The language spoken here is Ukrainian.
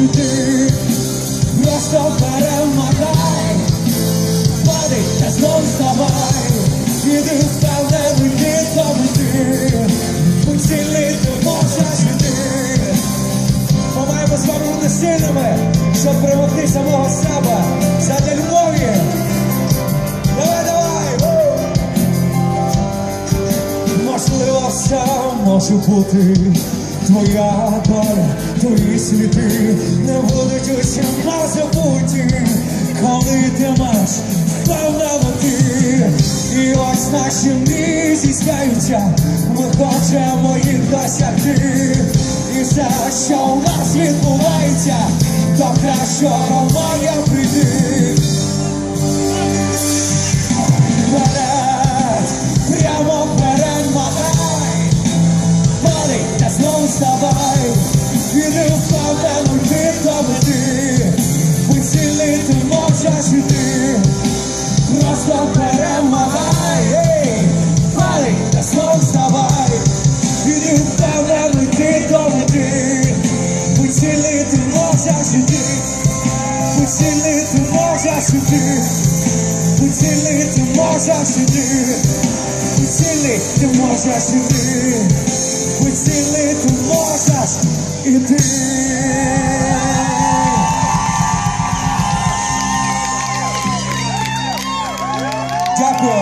цвіти, просто перемотай, падай та знов вставай, іди впевнений від до мети, будь сильний, ти можеш жити. Ми маємо з вами бути сильними, щоб примогти самого себе, задля любові. Давай, давай! Можливо, все може бути. Твоя доля, твої світи не будуть усіма забуті, коли йтимеш впевнений. І ось наші мрії здійсняються, ми хочемо їх досягти. І все, що у нас відбувається, до кращого має прийти. Вставай, і не впевнено йти до мети, будь сильний, ти просто перемагай, ей, падай та знову вставай, і не впевнено йти до мети, будь сильний, ти можеш іти, будь сильний, можеш іти. Будь сильний, можеш іти, будь сильний, можеш іти, будь сильний, час іти. Дякую.